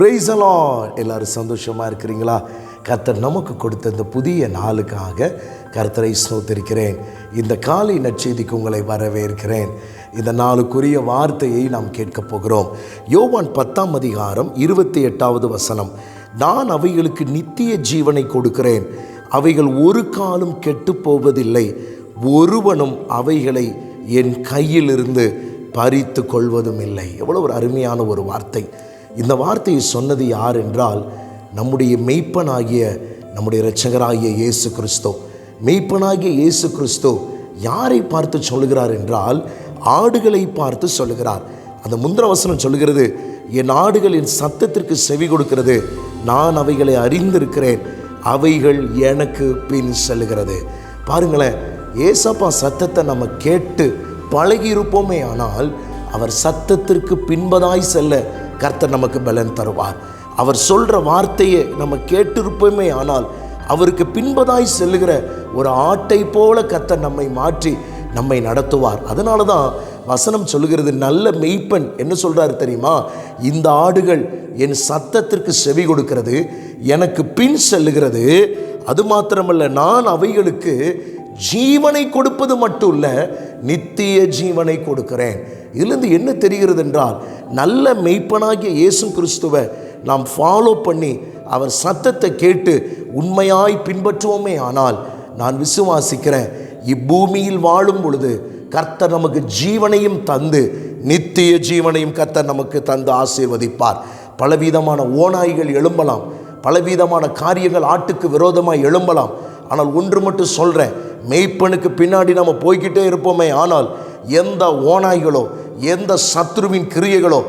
பிரைசலா எல்லாரும் சந்தோஷமாக இருக்கிறீங்களா? கர்த்தர் நமக்கு கொடுத்த இந்த புதிய நாளுக்காக கர்த்தரை ஸ்தோத்திருக்கிறேன். இந்த காலை நற்செய்திக்கு உங்களை வரவேற்கிறேன். இந்த நாளுக்குரிய வார்த்தையை நாம் கேட்கப் போகிறோம். யோவான் பத்தாம் அதிகாரம் இருபத்தி எட்டாவது வசனம். நான் அவைகளுக்கு நித்திய ஜீவனை கொடுக்கிறேன். அவைகள் ஒரு காலம் கெட்டுப் போவதில்லை. ஒருவனும் அவைகளை என் கையிலிருந்து பறித்து கொள்வதும் இல்லை எவ்வளோ ஒரு அருமையான ஒரு வார்த்தை. இந்த வார்த்தையை சொன்னது யார் என்றால் நம்முடைய மெய்ப்பனாகிய நம்முடைய இரட்சகராகிய இயேசு கிறிஸ்தோ. மெய்ப்பனாகிய இயேசு கிறிஸ்தோ யாரை பார்த்து சொல்லுகிறார் என்றால் ஆடுகளை பார்த்து சொல்லுகிறார். அந்த முந்திர வசனம் சொல்லுகிறது என் ஆடுகளின் சத்தத்திற்கு செவி கொடுக்கிறது நான் அவைகளை அறிந்திருக்கிறேன் அவைகள் எனக்கு பின் செல்கிறது பாருங்களேன் ஏசப்பா சத்தத்தை நம்ம கேட்டு பழகி இருப்போமே ஆனால் அவர் சத்தத்திற்கு பின்பதாய் செல்ல கர்த்தர் நமக்கு பலன் தருவார். அவர் சொல்கிற வார்த்தையை நம்ம கேட்டிருப்போமே ஆனால் அவருக்கு பின்பதாய் செல்லுகிற ஒரு ஆட்டை போல கர்த்தர் நம்மை மாற்றி நம்மை நடத்துவார். அதனால தான் வசனம் சொல்லுகிறது நல்ல மெய்ப்பன் என்ன சொல்கிறாரு தெரியுமா? இந்த ஆடுகள் என் சத்தத்திற்கு செவி கொடுக்கிறது எனக்கு பின் செல்லுகிறது. அது மாத்திரமல்ல நான் அவைகளுக்கு ஜீவனை கொடுப்பது மட்டும் இல்லை நித்திய ஜீவனை கொடுக்கிறேன். இதுலேருந்து என்ன தெரிகிறது என்றால் நல்ல மெய்ப்பனாகிய இயேசு கிறிஸ்துவை நாம் ஃபாலோ பண்ணி அவர் சத்தத்தை கேட்டு உண்மையாய் பின்பற்றுவோமே ஆனால் நான் விசுவாசிக்கிறேன் இப்பூமியில் வாழும் பொழுது கர்த்தர் நமக்கு ஜீவனையும் தந்து நித்திய ஜீவனையும் கர்த்தர் நமக்கு தந்து ஆசீர்வதிப்பார். பலவிதமான ஓநாய்கள் எழும்பலாம் பலவிதமான காரியங்கள் ஆட்டுக்கு விரோதமாக எழும்பலாம். ஆனால் ஒன்று மட்டும் சொல்கிறேன் மெய்ப்பனுக்கு பின்னாடி நம்ம போய்கிட்டே இருப்போமே ஆனால் எந்த ஓநாய்களோ எந்த சத்ருவின் கிரியைகளோ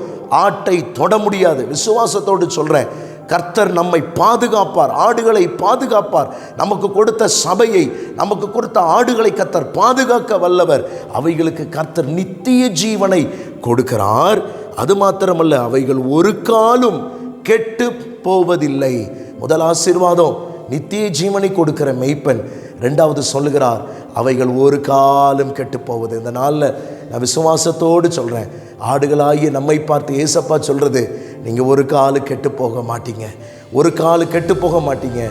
ஆட்டை தொட முடியாது. விசுவாசத்தோடு சொல்கிறேன் கர்த்தர் நம்மை பாதுகாப்பார் ஆடுகளை பாதுகாப்பார். நமக்கு கொடுத்த சபையை நமக்கு கொடுத்த ஆடுகளை கர்த்தர் பாதுகாக்க வல்லவர். அவைகளுக்கு கர்த்தர் நித்திய ஜீவனை கொடுக்கிறார். அது மாத்திரமல்ல அவைகள் ஒரு காலும் கெட்டு போவதில்லை. முதல் ஆசீர்வாதம் நித்திய ஜீவனை கொடுக்கிற மெய்ப்பன் ரெண்டாவது சொல்லுகிறார் அவைகள் ஒரு காலம் கெட்டு போவது இந்த நாளில் நான் விசுவாசத்தோடு சொல்கிறேன் ஆடுகளாகிய நம்மை பார்த்து ஏசப்பா சொல்கிறது நீங்கள் ஒரு காலு கெட்டு போக மாட்டீங்க. ஒரு காலு கெட்டு போக மாட்டீங்க.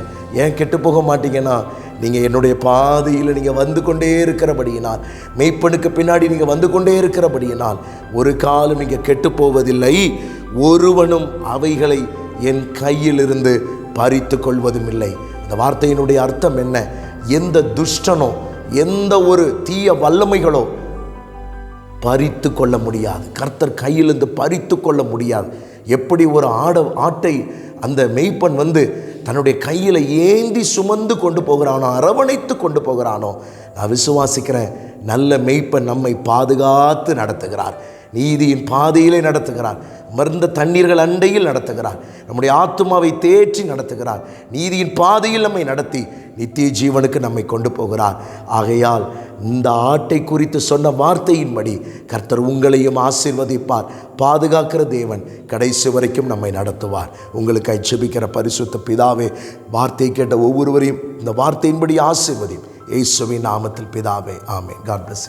ஏன் கெட்டு போக மாட்டீங்கன்னா நீங்கள் என்னுடைய பாதையில் நீங்கள் வந்து கொண்டே இருக்கிறபடியினால் மெய்ப்பனுக்கு பின்னாடி நீங்கள் வந்து கொண்டே இருக்கிறபடியினால் ஒரு காலம் நீங்கள் கெட்டு போவதில்லை ஒருவனும் அவைகளை என் கையிலிருந்து பறித்து கொள்வதும் இல்லை அந்த வார்த்தையினுடைய அர்த்தம் என்ன? எந்த துஷ்டனோ எந்த ஒரு தீய வல்லமைகளோ பறித்து கொள்ள முடியாது. கர்த்தர் கையிலிருந்து பறித்து கொள்ள முடியாது. எப்படி ஒரு ஆட ஆட்டை அந்த மெய்ப்பன் வந்து தன்னுடைய கையில் ஏந்தி சுமந்து கொண்டு போகிறானோ அரவணைத்து கொண்டு போகிறானோ நான் விசுவாசிக்கிறேன் நல்ல மெய்ப்பன் நம்மை பாதுகாத்து நடத்துகிறார். நீதியின் பாதையிலே நடத்துகிறார். மருந்த தண்ணீர்கள் அண்டையில் நடத்துகிறார். நம்முடைய ஆத்மாவை தேற்றி நடத்துகிறார். நீதியின் பாதையில் நம்மை நடத்தி நித்திய ஜீவனுக்கு நம்மை கொண்டு போகிறார். ஆகையால் இந்த ஆட்டை குறித்து சொன்ன வார்த்தையின்படி கர்த்தர் உங்களையும் ஆசீர்வதிப்பார். பாதுகாக்கிற தேவன் கடைசி வரைக்கும் நம்மை நடத்துவார். உங்களுக்கு ஐச்சபிக்கிற பரிசுத்த பிதாவே வார்த்தை கேட்ட ஒவ்வொருவரையும் இந்த வார்த்தையின்படி ஆசீர்வதியும் இயேசுவின் நாமத்தில் பிதாவே ஆமே காட் பிளஸ்